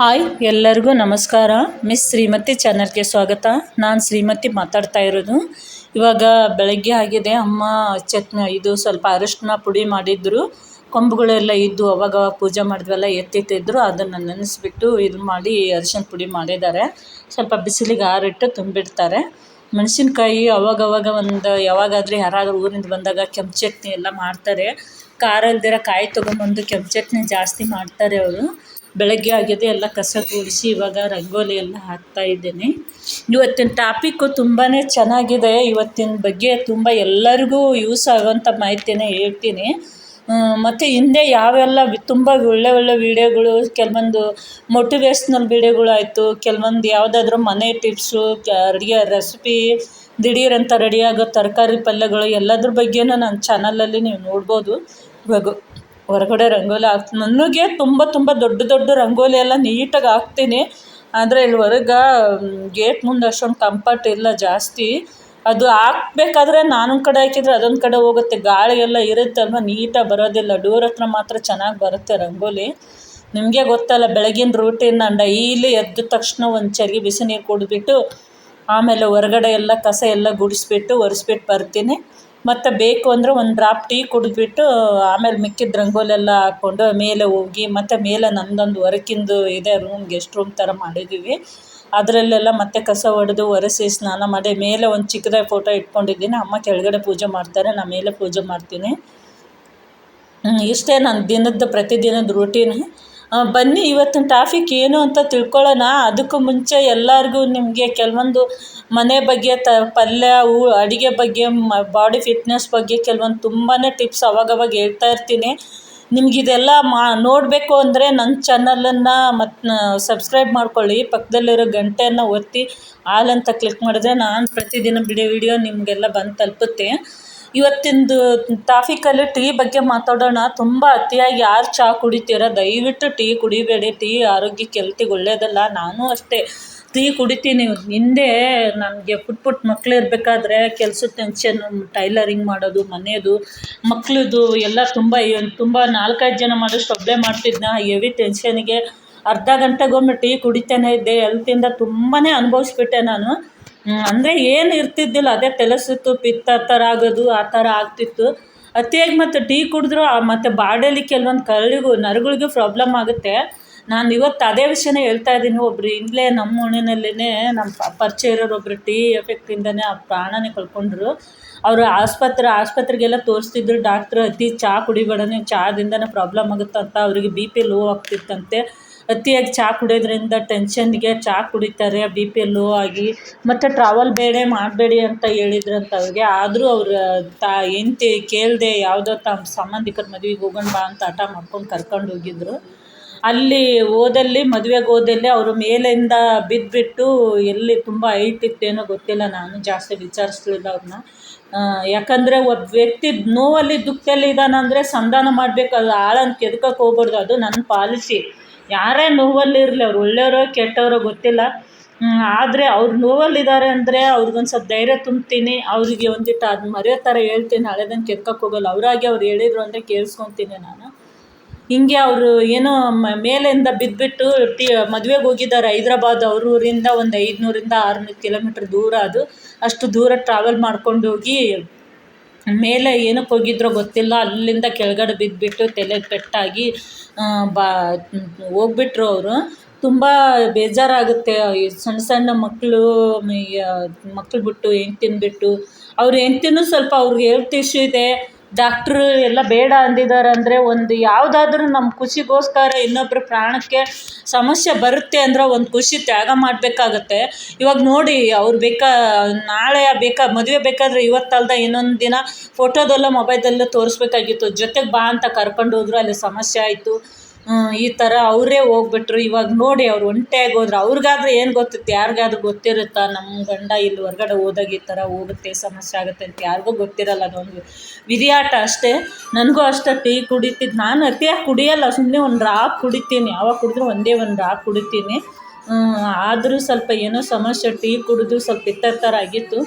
Hi, ಎಲ್ಲರಿಗೂ ನಮಸ್ಕಾರ. Miss Shrimati ಚಾನಲ್ಗೆ ಸ್ವಾಗತ. ನಾನು ಶ್ರೀಮತಿ ಮಾತಾಡ್ತಾ ಇರೋದು. ಇವಾಗ ಬೆಳಗ್ಗೆ ಆಗಿದೆ. ಅಮ್ಮ ಚಟ್ನ, ಇದು ಸ್ವಲ್ಪ ಅರಿಶಿನ ಪುಡಿ ಮಾಡಿದ್ರು. ಕೊಂಬುಗಳೆಲ್ಲ ಇದ್ದು ಅವಾಗ ಪೂಜೆ ಮಾಡಿದ್ವೆಲ್ಲ ಎತ್ತಿತ್ತಿದ್ರು ಅದನ್ನು ನೆನೆಸ್ಬಿಟ್ಟು ಇದು ಮಾಡಿ ಅರಿಶಿನ ಪುಡಿ ಮಾಡಿದ್ದಾರೆ. ಸ್ವಲ್ಪ ಬಿಸಿಲಿಗೆ ಆರಿಟ್ಟು ತುಂಬಿಡ್ತಾರೆ. ಮೆಣಸಿನ್ಕಾಯಿ ಅವಾಗವಾಗ ಒಂದು ಯಾವಾಗಾದರೂ ಯಾರಾದರೂ ಊರಿಂದ ಬಂದಾಗ ಕೆಂಪು ಚಟ್ನಿ ಎಲ್ಲ ಮಾಡ್ತಾರೆ. ಖಾರ ಇಲ್ದಿರ ಕಾಯಿ ತೊಗೊಂಬಂದು ಕೆಂಪು ಚಟ್ನಿ ಜಾಸ್ತಿ ಮಾಡ್ತಾರೆ ಅವರು. ಬೆಳಗ್ಗೆ ಆಗಿದೆ ಎಲ್ಲ ಕಸ ಗುಡಿಸಿ ಇವಾಗ ರಂಗೋಲಿ ಎಲ್ಲ ಹಾಕ್ತಾ ಇದ್ದೇನೆ. ಇವತ್ತಿನ ಟಾಪಿಕ್ಕು ತುಂಬಾ ಚೆನ್ನಾಗಿದೆ. ಇವತ್ತಿನ ಬಗ್ಗೆ ತುಂಬ ಎಲ್ಲರಿಗೂ ಯೂಸ್ ಆಗುವಂಥ ಮಾಹಿತಿನೇ ಹೇಳ್ತೀನಿ. ಮತ್ತು ಹಿಂದೆ ಯಾವೆಲ್ಲ ತುಂಬ ಒಳ್ಳೆ ಒಳ್ಳೆ ವೀಡಿಯೋಗಳು, ಕೆಲವೊಂದು ಮೋಟಿವೇಶ್ನಲ್ ವೀಡಿಯೋಗಳು ಆಯಿತು, ಕೆಲವೊಂದು ಯಾವುದಾದ್ರೂ ಮನೆ ಟಿಪ್ಸು ಅಡುಗೆ ರೆಸಿಪಿ ದಿಢೀರಂತ ರೆಡಿಯಾಗೋ ತರಕಾರಿ ಪಲ್ಯಗಳು ಎಲ್ಲದ್ರ ಬಗ್ಗೆಯೂ ನನ್ನ ಚಾನಲಲ್ಲಿ ನೀವು ನೋಡ್ಬೋದು. ಇವಾಗ ಹೊರಗಡೆ ರಂಗೋಲಿ ಹಾಕ್ ನನಗೆ ತುಂಬ ತುಂಬ ದೊಡ್ಡ ದೊಡ್ಡ ರಂಗೋಲಿ ಎಲ್ಲ ನೀಟಾಗಿ ಹಾಕ್ತೀನಿ. ಆದರೆ ಇಲ್ಲಿ ಹೊರಗೆ ಗೇಟ್ ಮುಂದೆ ಅಷ್ಟೊಂದು ಕಂಫರ್ಟ್ ಇಲ್ಲ ಜಾಸ್ತಿ. ಅದು ಹಾಕ್ಬೇಕಾದ್ರೆ ನಾನೊಂದು ಕಡೆ ಹಾಕಿದ್ರೆ ಅದೊಂದು ಕಡೆ ಹೋಗುತ್ತೆ. ಗಾಳಿ ಎಲ್ಲ ಇರುತ್ತಲ್ವ ನೀಟಾಗಿ ಬರೋದಿಲ್ಲ. ಡೋರ್ ಹತ್ರ ಮಾತ್ರ ಚೆನ್ನಾಗಿ ಬರುತ್ತೆ ರಂಗೋಲಿ. ನಿಮಗೆ ಗೊತ್ತಲ್ಲ, ಬೆಳಗಿನ ರೂಟೀನ್ ನಾನು ಡೈಲಿ ಎದ್ದ ತಕ್ಷಣ ಒಂದು ಚರಿಗೆ ಬಿಸಿ ನೀರು ಕುಡಿದ್ಬಿಟ್ಟು, ಆಮೇಲೆ ಹೊರಗಡೆ ಎಲ್ಲ ಕಸ ಎಲ್ಲ ಗುಡಿಸ್ಬಿಟ್ಟು, ಒರೆಸ್ಬಿಟ್ಟು ಬರ್ತೀನಿ. ಮತ್ತು ಬೇಕು ಅಂದರೆ ಒಂದು ಡ್ರಾಪ್ ಟೀ ಕುಡಿದ್ಬಿಟ್ಟು, ಆಮೇಲೆ ಮಿಕ್ಕಿದ ರಂಗೋಲಿ ಎಲ್ಲ ಹಾಕ್ಕೊಂಡು ಮೇಲೆ ಹೋಗಿ, ಮತ್ತು ಮೇಲೆ ನಂದೊಂದು ವರ್ಕಿಂದು ಇದೆ ರೂಮ್ ಗೆಸ್ಟ್ ರೂಮ್ ಥರ ಮಾಡಿದ್ದೀವಿ ಅದರಲ್ಲೆಲ್ಲ ಮತ್ತೆ ಕಸ ಹೊಡೆದು ಒರೆಸಿ ಸ್ನಾನ ಮಾಡಿ, ಮೇಲೆ ಒಂದು ಚಿಕ್ಕದಾಗಿ ಫೋಟೋ ಇಟ್ಕೊಂಡಿದ್ದೀನಿ. ಅಮ್ಮ ಕೆಳಗಡೆ ಪೂಜೆ ಮಾಡ್ತಾರೆ ನಾನು ಮೇಲೆ ಪೂಜೆ ಮಾಡ್ತೀನಿ. ಇಷ್ಟೇ ನನ್ನ ದಿನದ, ಪ್ರತಿದಿನದ ರೂಟೀನ್ ಬನ್ನಿ, ಇವತ್ತಿನ ಟಾಪಿಕ್ ಏನು ಅಂತ ತಿಳ್ಕೊಳ್ಳೋಣ. ಅದಕ್ಕೂ ಮುಂಚೆ ಎಲ್ಲರಿಗೂ ನಿಮಗೆ ಕೆಲವೊಂದು ಮನೆ ಬಗ್ಗೆ, ತ, ಪಲ್ಯ ಊ ಅಡುಗೆ ಬಗ್ಗೆ, ಮ ಬಾಡಿ ಫಿಟ್ನೆಸ್ ಬಗ್ಗೆ ಕೆಲವೊಂದು ತುಂಬಾ ಟಿಪ್ಸ್ ಅವಾಗವಾಗ ಹೇಳ್ತಾ ಇರ್ತೀನಿ. ಇದೆಲ್ಲ ಮಾ, ನೋಡಬೇಕು ಅಂದರೆ ನನ್ನ ಚಾನಲನ್ನು ಮತ್ತು ಸಬ್ಸ್ಕ್ರೈಬ್ ಮಾಡ್ಕೊಳ್ಳಿ. ಪಕ್ಕದಲ್ಲಿರೋ ಗಂಟೆಯನ್ನು ಒತ್ತಿ, ಆಲ್ ಅಂತ ಕ್ಲಿಕ್ ಮಾಡಿದ್ರೆ ನಾನು ಪ್ರತಿದಿನ ಬಿಡೋ ವಿಡಿಯೋ ನಿಮಗೆಲ್ಲ ಬಂದು ತಲುಪುತ್ತೆ. ಇವತ್ತಿಂದು ಟಾಫಿಕಲ್ಲಿ ಟೀ ಬಗ್ಗೆ ಮಾತಾಡೋಣ. ತುಂಬ ಅತಿಯಾಗಿ ಯಾರು ಚಹಾ ಕುಡಿತೀರ? ದಯವಿಟ್ಟು ಟೀ ಕುಡಿಬೇಡಿ. ಟೀ ಆರೋಗ್ಯಕ್ಕೆ ಹೆಲ್ತಿಗೆ ಒಳ್ಳೆಯದಲ್ಲ ನಾನು ಅಷ್ಟೇ ಟೀ ಕುಡಿತೀನಿ. ಹಿಂದೆ ನನಗೆ ಪುಟ್ಟ ಪುಟ್ಟ ಮಕ್ಳು ಇರಬೇಕಾದ್ರೆ ಕೆಲ್ಸದ ಟೆನ್ಷನ್ ಟೈಲರಿಂಗ್ ಮಾಡೋದು ಮನೆಯದು ಮಕ್ಳದ್ದು ಎಲ್ಲ ತುಂಬ ತುಂಬ ನಾಲ್ಕೈದು ಜನ ಮಾಡೋಷ್ಟು ಒಬ್ಬಳೇ ಮಾಡ್ತಿದ್ನ. ಹೆವಿ ಟೆನ್ಷನ್ನಿಗೆ ಅರ್ಧ ಗಂಟೆಗೊಮ್ಮೆ ಟೀ ಕುಡಿತಾನೇ ಇದ್ದೆ. ಹೆಲ್ತಿಂದ ತುಂಬಾ ಅನುಭವಿಸ್ಬಿಟ್ಟೆ ನಾನು. ಅಂದರೆ ಏನು ಇರ್ತಿದ್ದಿಲ್ಲ, ಅದೇ ತಲೆಸುತ್ತು, ಪಿತ್ತ ಪಿತ್ತ ಥರ ಆಗೋದು, ಆ ಥರ ಆಗ್ತಿತ್ತು. ಅತಿಯಾಗಿ ಮತ್ತು ಟೀ ಕುಡಿದ್ರು ಮತ್ತು ಬಾಡೇಲಿ ಕೆಲವೊಂದು ಕರಳಿಗೂ, ನರಗಳಿಗೂ ಪ್ರಾಬ್ಲಮ್ ಆಗುತ್ತೆ. ನಾನು ಇವತ್ತು ಅದೇ ವಿಷಯನೇ ಹೇಳ್ತಾ ಇದ್ದೀನಿ ಒಬ್ಬರು ಇಲ್ಲೇ ನಮ್ಮ ಓಣಿನಲ್ಲೇ ನಮ್ಮ ಪರಿಚಯ ಇರೋರು ಒಬ್ಬರು ಟೀ ಎಫೆಕ್ಟಿಂದನೇ ಆ ಪ್ರಾಣನೇ ಕಳ್ಕೊಂಡ್ರು. ಅವರು ಆಸ್ಪತ್ರೆ, ಆಸ್ಪತ್ರೆಗೆಲ್ಲ ತೋರಿಸ್ತಿದ್ರು, ಡಾಕ್ಟ್ರು, ಅತಿ ಚಹಾ ಕುಡಿಬೇಡ, ನೀವು ಚಹಾದಿಂದನೇ ಪ್ರಾಬ್ಲಮ್ ಆಗುತ್ತಂತ, ಅವರಿಗೆ ಬಿ ಪಿ ಲೋ ಆಗ್ತಿತ್ತಂತೆ. ಅತಿಯಾಗಿ ಚಹಾ ಕುಡಿಯೋದ್ರಿಂದ ಟೆನ್ಷನ್ಗೆ ಚಹಾ ಕುಡಿತಾರೆ ಬಿ ಪಿ ಲೋ ಆಗಿ. ಮತ್ತು ಟ್ರಾವೆಲ್ ಬೇಡ ಮಾಡಬೇಡಿ ಅಂತ ಹೇಳಿದ್ರಂತ ಅವ್ರಿಗೆ ಆದರೂ ಅವ್ರು, ತಾ, ಹೆಂಡ್ತಿ ಕೇಳದೆ ಯಾವುದೋ ತಮ್ಮ ಸಂಬಂಧಿಕರ ಮದ್ವೆಗೆ ಹೋಗೋಣ ಬಾ ಅಂತ ಹಠ ಮಾಡ್ಕೊಂಡು ಕರ್ಕೊಂಡು ಹೋಗಿದ್ರು. ಅಲ್ಲಿ ಹೋದಲ್ಲಿ, ಮದ್ವೆಗೆ ಹೋದಲ್ಲಿ ಅವರು ಮೇಲಿಂದ ಬಿದ್ದುಬಿಟ್ಟು ಎಲ್ಲಿ ತುಂಬ ಹೈಟ್ ಇತ್ತೇನೋ ಗೊತ್ತಿಲ್ಲ. ನಾನು ಜಾಸ್ತಿ ವಿಚಾರಿಸ್ಲಿಲ್ಲ ಅವ್ರನ್ನ ಯಾಕಂದರೆ ಒಬ್ಬ ವ್ಯಕ್ತಿ ನೋವಲ್ಲಿ, ದುಃಖದಲ್ಲಿ ಇದ್ದಾನಂದರೆ ಸಂಧಾನ ಮಾಡಬೇಕು. ಅದು ಆಳನ್ನು ಕೆದ್ಕಕ್ಕೆ ಹೋಗ್ಬಾರ್ದು. ಅದು ನನ್ನ ಪಾಲಿಸಿ. ಯಾರೇ ನೋವಲ್ಲಿರಲಿ ಅವ್ರು ಒಳ್ಳೆಯವರೋ ಕೆಟ್ಟವರೋ ಗೊತ್ತಿಲ್ಲ. ಆದರೆ ಅವ್ರು ನೋವಲ್ಲಿದ್ದಾರೆ ಅಂದರೆ ಅವ್ರಿಗೊಂದು ಸ್ವಲ್ಪ ಧೈರ್ಯ ತುಂಬ್ತೀನಿ. ಅವರಿಗೆ ಒಂದಿಟ್ಟು ಅದು ಮರೆಯೋ ಥರ ಹೇಳ್ತೀನಿ. ಹಳೆದನ್ನು ಕೆದ್ಕಕ್ಕೆ ಹೋಗಲ್ಲ. ಅವರಾಗೆ ಅವ್ರು ಹೇಳಿದ್ರು ಅಂದರೆ ಕೇಳಿಸ್ಕೊತೀನಿ ನಾನು. ಹಿಂಗೆ ಅವರು ಏನೋ ಮೇಲಿಂದ ಬಿದ್ದುಬಿಟ್ಟು ಟಿ, ಮದ್ವೆಗೆ ಹೋಗಿದ್ದಾರೆ ಹೈದ್ರಾಬಾದ್ ಅವ್ರ ಊರಿಂದ ಒಂದು ಐದುನೂರಿಂದ ಆರುನೂರು ಕಿಲೋಮೀಟ್ರ್ ದೂರ ಅದು. ಅಷ್ಟು ದೂರ ಟ್ರಾವೆಲ್ ಮಾಡ್ಕೊಂಡು ಹೋಗಿ ಮೇಲೆ ಏನಕ್ಕೆ ಹೋಗಿದ್ರೋ ಗೊತ್ತಿಲ್ಲ. ಅಲ್ಲಿಂದ ಕೆಳಗಡೆ ಬಿದ್ದುಬಿಟ್ಟು ತಲೆಗೆ ಪೆಟ್ಟಾಗಿ ಬಾ, ಹೋಗ್ಬಿಟ್ರು ಅವರು. ತುಂಬ ಬೇಜಾರಾಗುತ್ತೆ. ಸಣ್ಣ ಸಣ್ಣ ಮಕ್ಕಳು ಮಕ್ಳು ಬಿಟ್ಟು, ಹೆಂಡ್ತಿನ ಬಿಟ್ಟು. ಅವ್ರ ಹೆಂಡ್ತಿನೂ ಸ್ವಲ್ಪ ಅವ್ರಿಗೆ ಹೆಲ್ತ್ ಇಶ್ಯೂ ಇದೆ. ಡಾಕ್ಟ್ರು ಎಲ್ಲ ಬೇಡ ಅಂದಿದ್ದಾರೆ ಅಂದರೆ ಒಂದು ಯಾವುದಾದ್ರೂ ನಮ್ಮ ಖುಷಿಗೋಸ್ಕರ ಇನ್ನೊಬ್ಬರ ಪ್ರಾಣಕ್ಕೆ ಸಮಸ್ಯೆ ಬರುತ್ತೆ ಅಂದರೆ ಒಂದು ಖುಷಿ ತ್ಯಾಗ ಮಾಡಬೇಕಾಗತ್ತೆ. ಇವಾಗ ನೋಡಿ ಅವ್ರು ಬೇಕಾ, ನಾಳೆ ಬೇಕಾ, ಮದುವೆ ಬೇಕಾದರೆ ಇವತ್ತಲ್ದ ಇನ್ನೊಂದು ದಿನ ಫೋಟೋದಲ್ಲೋ ಮೊಬೈಲ್ದಲ್ಲೋ ತೋರಿಸ್ಬೇಕಾಗಿತ್ತು. ಜೊತೆಗೆ ಬಾ ಅಂತ ಕರ್ಕೊಂಡು ಹೋದ್ರು, ಅಲ್ಲಿ ಸಮಸ್ಯೆ ಆಯಿತು. ಈ ಥರ ಅವರೇ ಹೋಗ್ಬಿಟ್ರು. ಇವಾಗ ನೋಡಿ ಅವ್ರು ಒಂಟಿಯಾಗಿ ಹೋದ್ರು ಅವ್ರಿಗಾದ್ರೆ ಏನು ಗೊತ್ತಿತ್ತು? ಯಾರಿಗಾದ್ರೂ ಗೊತ್ತಿರುತ್ತಾ? ನಮ್ಮ ಗಂಡ ಇಲ್ಲಿ ಹೊರ್ಗಡೆ ಹೋದಾಗ ಈ ಥರ ಹೋಗುತ್ತೆ, ಸಮಸ್ಯೆ ಆಗುತ್ತೆ ಅಂತ ಯಾರಿಗೂ ಗೊತ್ತಿರಲ್ಲ ಅದೊಂದು ವಿಧಿಯಾಟ ಅಷ್ಟೇ. ನನಗೂ ಅಷ್ಟೇ ಟೀ ಕುಡಿತಿದ್ದು ನಾನು ಅತಿಯಾಗಿ ಕುಡಿಯೋಲ್ಲ ಸುಮ್ಮನೆ ಒಂದು ರಾಕ್ ಕುಡಿತೀನಿ. ಯಾವಾಗ ಕುಡಿದ್ರೂ ಒಂದೇ ಒಂದು ರಾಕ್ ಕುಡಿತೀನಿ. ಆದರೂ ಸ್ವಲ್ಪ ಏನೋ ಸಮಸ್ಯೆ, ಟೀ ಕುಡಿದು ಸ್ವಲ್ಪ ಪಿತ್ತ ಥರ ಆಗಿತ್ತು.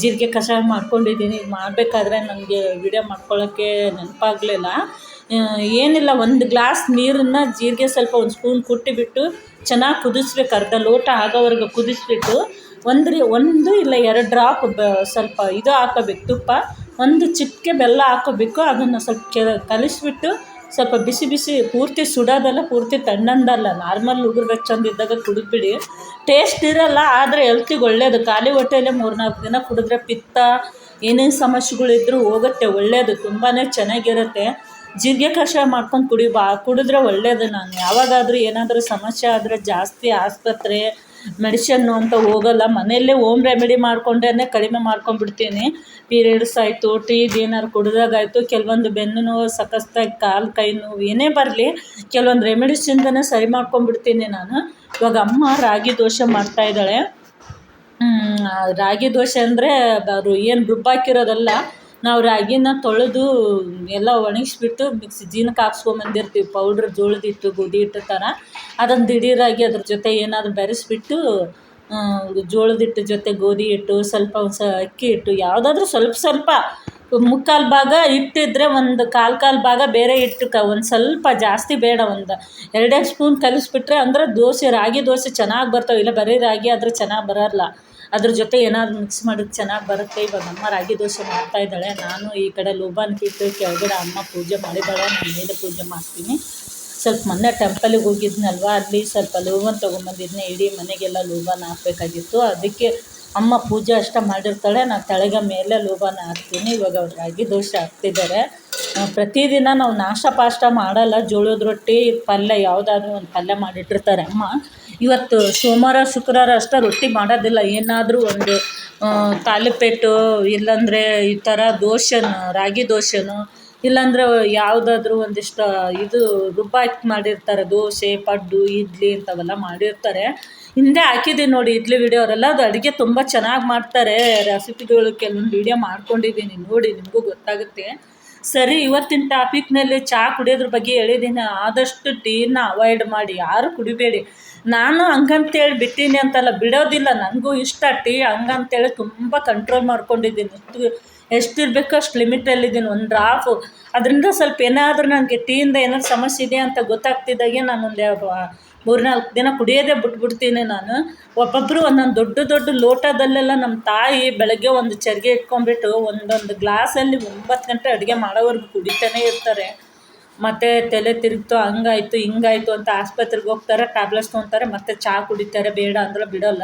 ಜೀರಿಗೆ ಕಷಾಯ ಮಾಡ್ಕೊಂಡಿದ್ದೀನಿ ಮಾಡಬೇಕಾದ್ರೆ ನನಗೆ ವಿಡಿಯೋ ಮಾಡ್ಕೊಳ್ಳೋಕ್ಕೆ ನೆನಪಾಗಲಿಲ್ಲ. ಏನಿಲ್ಲ, ಒಂದು ಗ್ಲಾಸ್ ನೀರನ್ನು ಜೀರಿಗೆ ಸ್ವಲ್ಪ ಒಂದು ಸ್ಪೂನ್ ಕುಟ್ಟಿಬಿಟ್ಟು ಚೆನ್ನಾಗಿ ಕುದಿಸ್ಬೇಕು ಅರ್ಧ ಲೋಟ ಆಗೋವರೆಗೂ ಕುದಿಸ್ಬಿಟ್ಟು ಒಂದು ಒಂದು ಇಲ್ಲ ಎರಡು ಡ್ರಾಪ್ ಬ, ಸ್ವಲ್ಪ ಇದು ಹಾಕೋಬೇಕು, ತುಪ್ಪ. ಒಂದು ಚಿಟಿಕೆ ಬೆಲ್ಲ ಹಾಕೋಬೇಕು, ಅದನ್ನು ಸ್ವಲ್ಪ ಕೆ, ಕಲಿಸ್ಬಿಟ್ಟು ಸ್ವಲ್ಪ ಬಿಸಿ ಬಿಸಿ ಪೂರ್ತಿ ಸುಡೋದಲ್ಲ, ಪೂರ್ತಿ ತಣ್ಣಂದಲ್ಲ. ನಾರ್ಮಲ್ ಉಗುರು ಬೆಚ್ಚಂದು ಇದ್ದಾಗ ಕುಡಿದ್ಬಿಡಿ. ಟೇಸ್ಟ್ ಇರೋಲ್ಲ, ಆದರೆ ಎಲ್ತಿಗೆ ಒಳ್ಳೆಯದು ಖಾಲಿ ಹೊಟ್ಟೆಯಲ್ಲೇ ಮೂರು ನಾಲ್ಕು ದಿನ ಕುಡಿದ್ರೆ ಪಿತ್ತ, ಏನೇನು ಸಮಸ್ಯೆಗಳಿದ್ರೂ ಹೋಗುತ್ತೆ ಒಳ್ಳೆಯದು ತುಂಬಾ ಚೆನ್ನಾಗಿರುತ್ತೆ. ಜೀರಿಗೆ ಕಷಾಯ ಮಾಡ್ಕೊಂಡು ಕುಡಿ ಬಾ, ಕುಡಿದ್ರೆ ಒಳ್ಳೇದು ನಾನು. ಯಾವಾಗಾದರೂ ಏನಾದರೂ ಸಮಸ್ಯೆ ಆದರೆ ಜಾಸ್ತಿ ಆಸ್ಪತ್ರೆ ಮೆಡಿಷನ್ನು ಅಂತ ಹೋಗಲ್ಲ. ಮನೆಯಲ್ಲೇ ಓಮ್ ರೆಮಿಡಿ ಮಾಡಿಕೊಂಡೇ ಕಡಿಮೆ ಮಾಡ್ಕೊಂಡ್ಬಿಡ್ತೀನಿ. ಪೀರಿಯಡ್ಸ್ ಆಯಿತು ಟೀದು ಏನಾದ್ರು ಕುಡಿದಾಗಾಯಿತು. ಕೆಲವೊಂದು ಬೆನ್ನು ನೋವು ಸಖತ್ತಾಗಿ ಕಾಲು, ಕೈ ನೋವು ಏನೇ ಬರಲಿ, ಕೆಲವೊಂದು ರೆಮಿಡೀಸಿಂದನೇ ಸರಿ ಮಾಡ್ಕೊಂಡ್ಬಿಡ್ತೀನಿ ನಾನು. ಇವಾಗ ಅಮ್ಮ ರಾಗಿ ದೋಸೆ ಮಾಡ್ತಾಯಿದ್ದಾಳೆ ರಾಗಿ ದೋಸೆ ಅಂದರೆ ಅದು ಏನು ರುಬ್ಬಾಕಿರೋದಲ್ಲ ನಾವು ರಾಗಿನ ತೊಳೆದು ಎಲ್ಲ ಒಣಗಿಸ್ಬಿಟ್ಟು ಮಿಕ್ಸಿ ಜೀನಕ್ಕೆ ಹಾಕ್ಸ್ಕೊಂಬಂದಿರ್ತೀವಿ ಪೌಡ್ರ್ ಜೋಳದ ಹಿಟ್ಟು, ಗೋಧಿ ಹಿಟ್ಟು ಥರ ಅದನ್ನು ದಿಢೀರಾಗಿ ಅದ್ರ ಜೊತೆ ಏನಾದರೂ ಬೆರೆಸ್ಬಿಟ್ಟು ಜೋಳದ ಹಿಟ್ಟು ಜೊತೆ ಗೋಧಿ ಹಿಟ್ಟು, ಸ್ವಲ್ಪ ಸ, ಅಕ್ಕಿ ಹಿಟ್ಟು, ಯಾವುದಾದ್ರೂ ಸ್ವಲ್ಪ ಸ್ವಲ್ಪ ಮುಕ್ಕಾಲು ಭಾಗ ಹಿಟ್ಟಿದ್ರೆ ಒಂದು ಕಾಲು ಕಾಲು ಭಾಗ ಬೇರೆ ಹಿಟ್ಟು ಕ, ಒಂದು ಸ್ವಲ್ಪ ಜಾಸ್ತಿ ಬೇಡ ಒಂದು ಎರಡೆರಡು ಸ್ಪೂನ್ ಕಲಿಸ್ಬಿಟ್ರೆ ಅಂದರೆ ದೋಸೆ, ರಾಗಿ ದೋಸೆ ಚೆನ್ನಾಗಿ ಬರ್ತಾವೆ. ಇಲ್ಲ ಬರೀ ರಾಗಿ ಆದರೆ ಚೆನ್ನಾಗಿ ಬರೋಲ್ಲ. ಅದ್ರ ಜೊತೆ ಏನಾದ್ರು ಮಿಕ್ಸ್ ಮಾಡಿದ್ರೆ ಚೆನ್ನಾಗಿ ಬರುತ್ತೆ. ಇವಾಗ ಅಮ್ಮ ರಾಗಿ ದೋಸೆ ಮಾಡ್ತಾ ಇದ್ದಾಳೆ. ನಾನು ಈ ಕಡೆ ಲೋಬಾನ್ ಕಿಟ್ಟು, ಕೆಳಗಡೆ ಅಮ್ಮ ಪೂಜೆ ಮಾಡಿದ್ದಾಳೆ. ನಾನು ಮೇಲೆ ಪೂಜೆ ಮಾಡ್ತೀನಿ. ಸ್ವಲ್ಪ ಮೊನ್ನೆ ಟೆಂಪಲಿಗೆ ಹೋಗಿದ್ನಲ್ವ? ಅಲ್ಲಿ ಸ್ವಲ್ಪ ಲೋಬನ್ ತೊಗೊಂಬಂದಿದ್ನೆ. ಇಡೀ ಮನೆಗೆಲ್ಲ ಲೋಬಾನ್ ಹಾಕ್ಬೇಕಾಗಿತ್ತು. ಅದಕ್ಕೆ ಅಮ್ಮ ಪೂಜೆ ಅಷ್ಟೇ ಮಾಡಿರ್ತಾಳೆ. ನಾನು ತಳೆಗ ಮೇಲೆ ಲೋಬಾನ ಹಾಕ್ತೀನಿ. ಇವಾಗ ಅವ್ರು ರಾಗಿ ದೋಸೆ ಹಾಕ್ತಿದ್ದಾರೆ. ಪ್ರತಿದಿನ ನಾವು ನಾಷ್ಟ ಪಾಷ್ಟ ಮಾಡಲ್ಲ, ಜೋಳದ ರೊಟ್ಟಿ, ಪಲ್ಯ ಯಾವುದಾದ್ರೂ ಒಂದು ಪಲ್ಯ ಮಾಡಿಟ್ಟಿರ್ತಾರೆ. ಅಮ್ಮ, ಇವತ್ತು ಸೋಮವಾರ, ಶುಕ್ರವಾರ ಅಷ್ಟೇ ರೊಟ್ಟಿ ಮಾಡೋದಿಲ್ಲ. ಏನಾದರೂ ಒಂದು ತಾಲಿಪೇಟು ಇಲ್ಲಾಂದರೆ ಈ ಥರ ದೋಸೆನೋ ರಾಗಿ ದೋಸೆನೋ ಇಲ್ಲಾಂದ್ರೆ ಯಾವುದಾದ್ರೂ ಒಂದಿಷ್ಟು ಇದು ರುಬ್ಬಾಕಿ ಮಾಡಿರ್ತಾರೆ, ದೋಸೆ, ಪಡ್ಡು, ಇಡ್ಲಿ ಇಂಥವೆಲ್ಲ ಮಾಡಿರ್ತಾರೆ. ಹಿಂದೆ ಹಾಕಿದ್ದೀನಿ ನೋಡಿ, ಇಡ್ಲಿ ವಿಡಿಯೋರೆಲ್ಲ ಅದು ಅಡುಗೆ ತುಂಬ ಚೆನ್ನಾಗಿ ಮಾಡ್ತಾರೆ. ರೆಸಿಪಿಗಳು ಕೆಲವೊಂದು ವೀಡಿಯೋ ಮಾಡ್ಕೊಂಡಿದ್ದೀನಿ ನೋಡಿ, ನಿಮಗೂ ಗೊತ್ತಾಗುತ್ತೆ. ಸರಿ, ಇವತ್ತಿನ ಟಾಪಿಕ್ನಲ್ಲಿ ಚಹಾ ಕುಡಿಯೋದ್ರ ಬಗ್ಗೆ ಹೇಳಿದ್ದೀನಿ ಆದಷ್ಟು ಟೀನ ಅವಾಯ್ಡ್ ಮಾಡಿ. ಯಾರು ಕುಡಿಬೇಡಿ. ನಾನು ಹಂಗಂತೇಳಿ ಬಿಟ್ಟೀನಿ ಅಂತಲ್ಲ, ಬಿಡೋದಿಲ್ಲ. ನನಗೂ ಇಷ್ಟ ಟೀ ಹಂಗಂತೇಳಿ ತುಂಬ ಕಂಟ್ರೋಲ್ ಮಾಡ್ಕೊಂಡಿದ್ದೀನಿ. ಎಷ್ಟು ಎಷ್ಟಿರಬೇಕೋ ಅಷ್ಟು ಲಿಮಿಟಲ್ಲಿದ್ದೀನಿ ಒಂದು ಡ್ರಾಫು ಅದರಿಂದ ಸ್ವಲ್ಪ ಏನಾದರೂ ನನಗೆ ಟೀಯಿಂದ ಏನಾದ್ರು ಸಮಸ್ಯೆ ಇದೆ ಅಂತ ಗೊತ್ತಾಗ್ತಿದ್ದಾಗೆ ನಾನೊಂದು ಮೂರು ನಾಲ್ಕು ದಿನ ಕುಡಿಯೋದೇ ಬಿಟ್ಬಿಡ್ತೀನಿ ನಾನು. ಒಬ್ಬೊಬ್ಬರು ಒಂದೊಂದು ದೊಡ್ಡ ದೊಡ್ಡ ಲೋಟದಲ್ಲೆಲ್ಲ ನಮ್ಮ ತಾಯಿ ಬೆಳಗ್ಗೆ ಒಂದು ಚರ್ಗೆ ಇಟ್ಕೊಂಡ್ಬಿಟ್ಟು ಒಂದೊಂದು ಗ್ಲಾಸಲ್ಲಿ ಒಂಬತ್ತು ಗಂಟೆ ಅಡುಗೆ ಮಾಡೋವರೆಗೂ ಕುಡಿತಾನೆ ಇರ್ತಾರೆ. ಮತ್ತು ತಲೆ ತಿರುಗ್ತು, ಹಂಗಾಯ್ತು, ಹಿಂಗಾಯ್ತು ಅಂತ ಆಸ್ಪತ್ರೆಗೆ ಹೋಗ್ತಾರೆ, ಟ್ಯಾಬ್ಲೆಟ್ಸ್ ತೊಗೊತಾರೆ, ಮತ್ತು ಚಹಾ ಕುಡಿತಾರೆ, ಬೇಡ ಅಂದ್ರೆ ಬಿಡೋಲ್ಲ.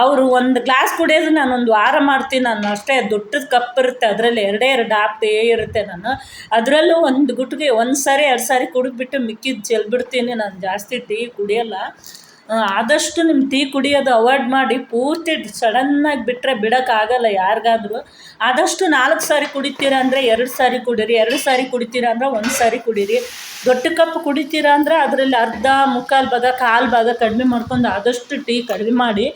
ಅವರು ಒಂದು ಗ್ಲಾಸ್ ಕುಡಿಯೋದು ನಾನು ಒಂದು ವಾರ ಮಾಡ್ತೀನಿ ನಾನು ಅಷ್ಟೇ, ದೊಡ್ಡದು ಕಪ್ ಇರುತ್ತೆ, ಅದರಲ್ಲಿ ಎರಡೇ ಎರಡು ಹಾಕ್ತೇ ಇರುತ್ತೆ ನಾನು. ಅದರಲ್ಲೂ ಒಂದು ಗುಟ್ಗೆ ಒಂದು ಸಾರಿ, ಎರಡು ಸಾರಿ ಕುಡಿದ್ಬಿಟ್ಟು ಮಿಕ್ಕಿದ್ದು ಚೆಲ್ಬಿಡ್ತೀನಿ ನಾನು ಜಾಸ್ತಿ ಟೀ ಕುಡಿಯೋಲ್ಲ. ಆದಷ್ಟು ನಿಮ್ಮ ಟೀ ಕುಡಿಯೋದು ಅವಾಯ್ಡ್ ಮಾಡಿ, ಪೂರ್ತಿ ಸಡನ್ನಾಗಿ ಬಿಟ್ಟರೆ ಬಿಡೋಕ್ಕಾಗಲ್ಲ ಯಾರಿಗಾದ್ರೂ. ಆದಷ್ಟು ನಾಲ್ಕು ಸಾರಿ ಕುಡಿತೀರ ಅಂದರೆ ಎರಡು ಸಾರಿ ಕುಡೀರಿ, ಎರಡು ಸಾರಿ ಕುಡಿತೀರ ಅಂದರೆ ಒಂದು ಸಾರಿ ಕುಡೀರಿ. ದೊಡ್ಡ ಕಪ್ ಕುಡಿತೀರ ಅಂದರೆ ಅದರಲ್ಲಿ ಅರ್ಧ ಮುಕ್ಕಾಲು ಭಾಗ, ಕಾಲು ಭಾಗ ಕಡಿಮೆ ಮಾಡ್ಕೊಂಡು ಆದಷ್ಟು ಟೀ ಕಡಿಮೆ ಮಾಡಿ.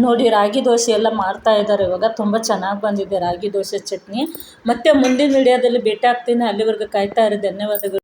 ನೋಡಿ ರಾಗಿ ದೋಸೆ ಎಲ್ಲ ಮಾಡ್ತಾ ಇದ್ದಾರೆ. ಇವಾಗ ತುಂಬ ಚೆನ್ನಾಗಿ ಬಂದಿದೆ ರಾಗಿ ದೋಸೆ ಚಟ್ನಿ. ಮತ್ತೆ ಮುಂದಿನ ವಿಡಿಯೋದಲ್ಲಿ ಭೇಟಿ ಆಗ್ತೀನಿ. ಅಲ್ಲಿವರೆಗೂ ಕಾಯ್ತಾ ಇರಿ. ಧನ್ಯವಾದಗಳು.